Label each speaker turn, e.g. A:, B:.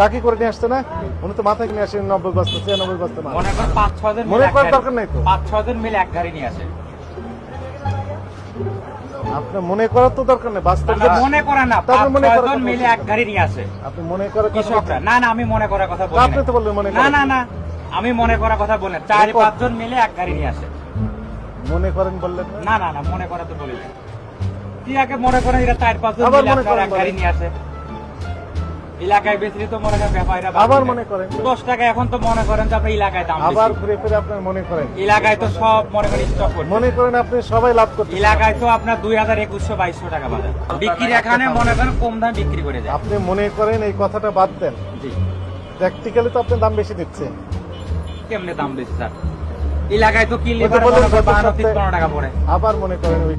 A: ট্রাকে করে নিয়ে আসছে না? উনি তো মাথায় নিয়ে আসে নব্বই বস্তা ছিয়ানব্বই বস্তা মাল।
B: মনে করেন পাঁচ
A: মনে করার দরকার নাই তো।
B: পাঁচ ছয় জন মিলে এক গাড়ি নিয়ে আসে।
A: আপনার মনে করার তো দরকার নেই বাস্তব
B: মনে করা না
A: তারপর মনে
B: মিলে এক গাড়ি নিয়ে আসে।
A: আপনি মনে
B: কৃষকরা না না আমি মনে করার কথা বলি
A: আপনি তো বললেন মনে
B: না। না না আমি মনে করার কথা বলেন। চার
A: দেখো।
B: পাঁচ জন মিলে এক গাড়ি নিয়ে আসে।
A: মনে করেন বললেন না?
B: না না মনে করা তো বলি কি আগে মনে করেন এটা চার পাঁচ জন
A: আবার
B: মিলে এক গাড়ি নিয়ে আসে? এলাকায় বেশি তো মনে করেন ব্যাপারীরা
A: আবার মনে করেন।
B: দশ টাকা এখন তো মনে করেন যে আপনার এলাকায় দাম
A: আবার ঘুরে ফিরে আপনার মনে করেন।
B: এলাকায় তো সব মনে করেন স্টক করছে।
A: মনে করেন আপনি সবাই লাভ করতে
B: এলাকায় তো আপনার দুই হাজার একুশশো বাইশশো টাকা বাজার। বিক্রির এখানে মনে করেন কম দাম বিক্রি করে যায়।
A: আপনি মনে করেন এই কথাটা বাদ দেন।
B: জি।
A: প্র্যাকটিক্যালি তো আপনি দাম বেশি দিচ্ছে
B: কেমনে দাম বেশি স্যার? এলাকায় তো কিনলে টাকা পড়ে।
A: আবার মনে করেন ওই